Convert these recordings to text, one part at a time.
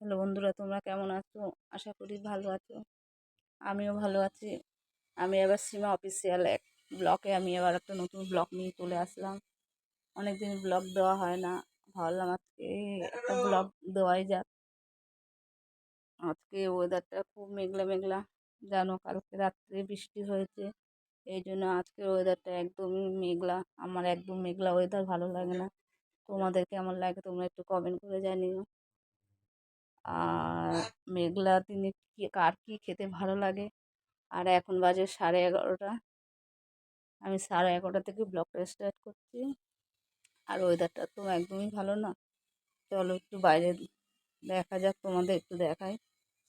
Hello বন্ধুরা, তোমরা কেমন আছো? আশা করি ভালো আছো। আমিও ভালো আছি। আমি এবার সীমা অফিসিয়াল এক ব্লকে আমি এবার একটা নতুন ব্লগ নিয়ে চলে আসলাম। অনেক দিন ব্লগ দেওয়া হয় না। ভাবলাম আজকে একটা ব্লগ দেওয়াই যাক। আজকে ওয়েদারটা খুব মেঘলা মেঘলা। জানো, কালকে রাত্রে বৃষ্টি হয়েছে। এই জন্য আজকের ওয়েদারটা একদমই মেঘলা। আমার একদম মেঘলা ওয়েদার ভালো লাগে না। তোমাদের কেমন লাগে তোমরা একটু কমেন্ট করে জানিও। আর মেঘলা কী, কার কী খেতে ভালো লাগে? আর এখন বাজে সাড়ে এগারোটা। আমি সাড়ে এগারোটা থেকে ব্লগটা স্টার্ট করছি। আর ওয়েদারটা তো একদমই ভালো না। চলো একটু বাইরে দেখা যাক, তোমাদের একটু দেখাই।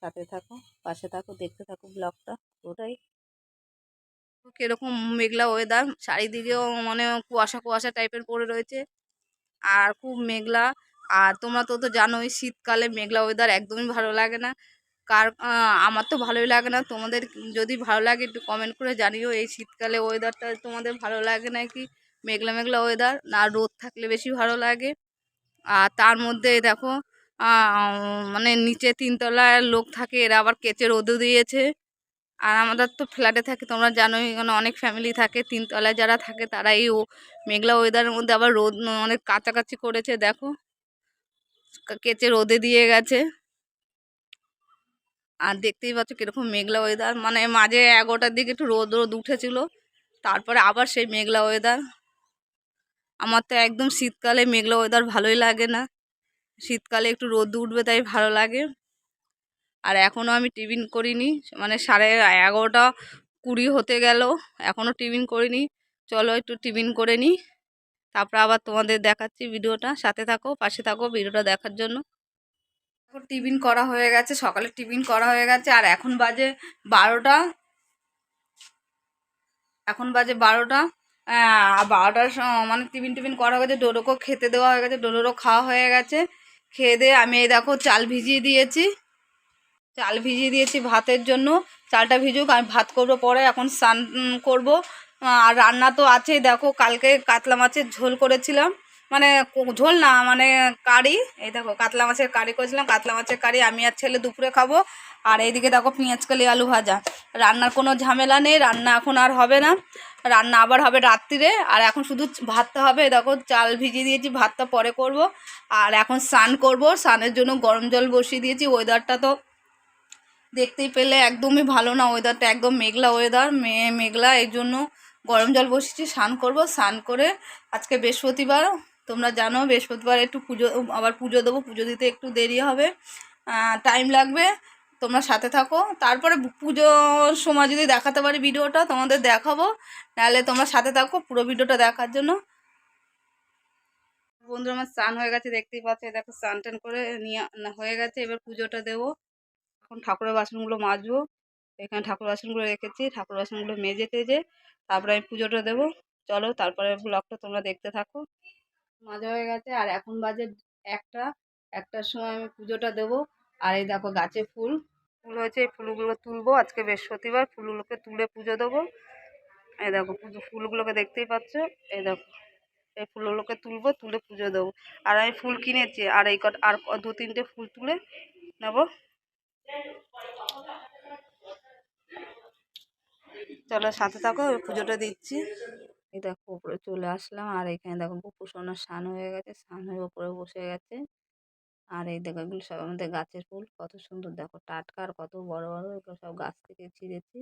সাথে থাকো, পাশে থাকো, দেখতে থাকো ব্লগটা। ওটাই। কীরকম মেঘলা ওয়েদার চারিদিকেও মানে কুয়াশা কুয়াশা টাইপের পড়ে রয়েছে। আর খুব মেঘলা। আর তোমরা তো তো জানোই শীতকালে মেঘলা ওয়েদার একদমই ভালো লাগে না। কার আমার তো ভালোই লাগে না। তোমাদের যদি ভালো লাগে একটু কমেন্ট করে জানিও এই শীতকালে ওয়েদারটা তোমাদের ভালো লাগে নাকি মেঘলা মেঘলা ওয়েদার না, রোদ থাকলে বেশি ভালো লাগে। আর তার মধ্যে দেখো মানে নিচে তিনতলায় লোক থাকে, এরা আবার কেচে রোদও দিয়েছে। আর আমাদের তো ফ্ল্যাটে থাকে, তোমরা জানোই এখানে অনেক ফ্যামিলি থাকে, তিনতলায় যারা থাকে তারা এই মেঘলা ওয়েদারের মধ্যে আবার রোদ অনেক কাছাকাছি করেছে, দেখো। কেচে রোদে দিয়ে গেছে। আর দেখতেই পাচ্ছ কীরকম মেঘলা ওয়েদার মানে মাঝে এগারোটার দিকে একটু রোদ রোদ উঠেছিল, তারপরে আবার সেই মেঘলা ওয়েদার আমার তো একদম শীতকালে মেঘলা ওয়েদার ভালোই লাগে না। শীতকালে একটু রোদ উঠবে তাই ভালো লাগে। আর এখনও আমি টিফিন করিনি মানে সাড়ে এগারোটা কুড়ি হতে গেল, এখনও টিফিন করিনি। চলো একটু টিফিন করে নিই। তারপর আবার তোমাদের দেখাচ্ছি ভিডিওটা। সাথে থাকো, পাশে থাকো ভিডিওটা দেখার জন্য। টিফিন করা হয়ে গেছে, সকালে টিফিন করা হয়ে গেছে, আর এখন বাজে বারোটা। এখন বাজে বারোটা। বারোটার মানে টিফিন টিফিন করা হয়ে গেছে ডোডোকেও খেতে দেওয়া হয়ে গেছে ডোডোরও খাওয়া হয়ে গেছে। খেয়ে দিয়ে আমি এই দেখো চাল ভিজিয়ে দিয়েছি। চাল ভিজিয়ে দিয়েছি ভাতের জন্য। চালটা ভিজুক, আমি ভাত করব পরে, এখন স্নান করব। আর রান্না তো আছেই, দেখো, কালকে কাতলা মাছের ঝোল করেছিলাম। মানে ঝোল না মানে কারি। এই দেখো, কাতলা মাছের কারি করেছিলাম, কাতলা মাছের কারি আমি আর ছেলে দুপুরে খাব। আর এইদিকে দেখো, পেঁয়াজ কালি আলু ভাজা। রান্নার কোনো ঝামেলা নেই, রান্না এখন আর হবে না। রান্না আবার হবে রাত্রিরে, আর এখন শুধু ভাতটা হবে। দেখো, চাল ভিজিয়ে দিয়েছি, ভাতটা পরে করব। আর এখন স্নান করব, স্নানের জন্য গরম জল বসিয়ে দিয়েছি ওয়েদারটা তো দেখতেই পেলে একদমই ভালো না ওয়েদারটা একদম মেঘলা ওয়েদার মেয়ে মেঘলা, এই জন্য গরম জল বসিয়েছি, স্নান করব, স্নান করে আজকে বৃহস্পতিবার, তোমরা জানো বৃহস্পতিবার একটু পুজো, আবার পুজো দেবো, পুজো দিতে একটু দেরি হবে টাইম লাগবে, তোমরা সাথে থাকো, তারপরে পুজোর সময় যদি দেখাতে পারি ভিডিওটা, তোমাদের দেখাবো, নাহলে তোমরা সাথে থাকো পুরো ভিডিওটা দেখার জন্য। বন্ধুরা, আমার স্নান হয়ে গেছে, দেখতেই পাচ্ছে দেখো স্নান টান করে নিয়ে, হয়ে গেছে, এবার পুজোটা দেবো। এখন ঠাকুরের বাসনগুলো মাজবো। এখানে ঠাকুর বাসনগুলো রেখেছি, ঠাকুর বাসনগুলো মেজে টেজে তারপরে আমি পুজোটা দেবো। চলো তারপরে ব্লগটা তোমরা দেখতে থাকো। মাজা হয়ে গেছে আর এখন বাজে একটা, একটার সময় আমি পুজোটা দেবো। আর এই দেখো গাছে ফুল ফুল হয়েছে, এই ফুলগুলো তুলবো। আজকে বৃহস্পতিবার, ফুলগুলোকে তুলে পুজো দেবো। এই দেখো পুজো, ফুলগুলোকে দেখতেই পাচ্ছ? এই দেখো, এই ফুলগুলোকে তুলবো, তুলে পুজো দেবো। আর আমি ফুল কিনেছি, আর এই কট, আর দু, তিনটে ফুল তুলে নেব। চলো সাথে থাকো, পুজোটা দিচ্ছি। এই দেখো, উপরে চলে আসলাম, আর এখানে দেখো গোপু সোনার স্নান হয়ে গেছে স্নান হয়ে উপরে বসে গেছে। আর এই দেখো, এগুলো সব আমাদের গাছের ফুল, কত সুন্দর, দেখো টাটকা আর কত বড় বড়, এগুলো সব গাছ থেকে ছিঁড়েছি।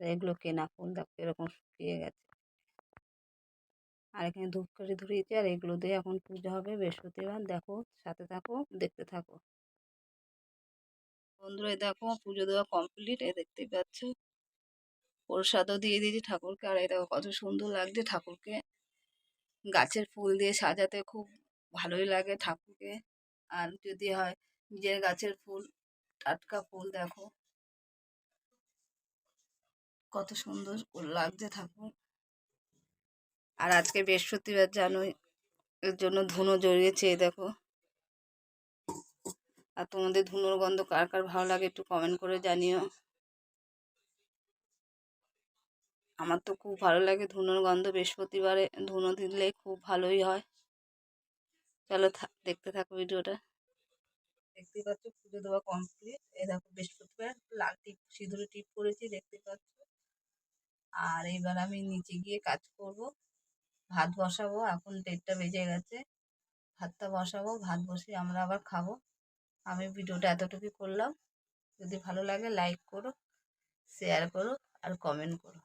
এগুলো কেনা ফুল, দেখো এরকম শুকিয়ে গেছে। আর এখানে ধূপকাঠি ধরিয়েছি আর এগুলো দিয়ে এখন পুজো হবে বৃহস্পতিবার, দেখো, সাথে থাকো, দেখতে থাকো। বন্ধুরা দেখো, পুজো দেওয়া কমপ্লিট এ দেখতে পাচ্ছ। প্রসাদও দিয়ে দিয়েছি ঠাকুরকে, আর এটা কত সুন্দর লাগছে ঠাকুরকে। গাছের ফুল দিয়ে সাজাতে খুব ভালোই লাগে ঠাকুরকে। আর যদি হয়, নিজের গাছের ফুল, টাটকা ফুল দেখো। কত সুন্দর লাগছে ঠাকুর। আর আজকে বৃহস্পতিবার জানোই এর জন্য ধুনো জড়িয়েছে দেখো। আর তোমাদের ধুনোর গন্ধ কার কার ভালো লাগে একটু কমেন্ট করে জানিও। আমার তো খুব ভালো লাগে ধুনোর গন্ধ বৃহস্পতিবারে ধুনো দিলে খুব ভালোই হয়। চলো দেখতে থাকো ভিডিওটা। দেখতে পাচ্ছ পুজো দেওয়া কমপ্লিট এই দেখো বৃহস্পতিবার লাল টিপ সিঁদুরে টিপ করেছি দেখতে পাচ্ছ। আর এইবার আমি নিচে গিয়ে কাজ করব। ভাত বসাবো, এখন দেড়টা বেজে গেছে। ভাতটা বসাবো, ভাত বসে আমরা আবার খাব। আমি ভিডিওটা এতটুকুই করলাম। যদি ভালো লাগে লাইক করো শেয়ার করো আর কমেন্ট করো।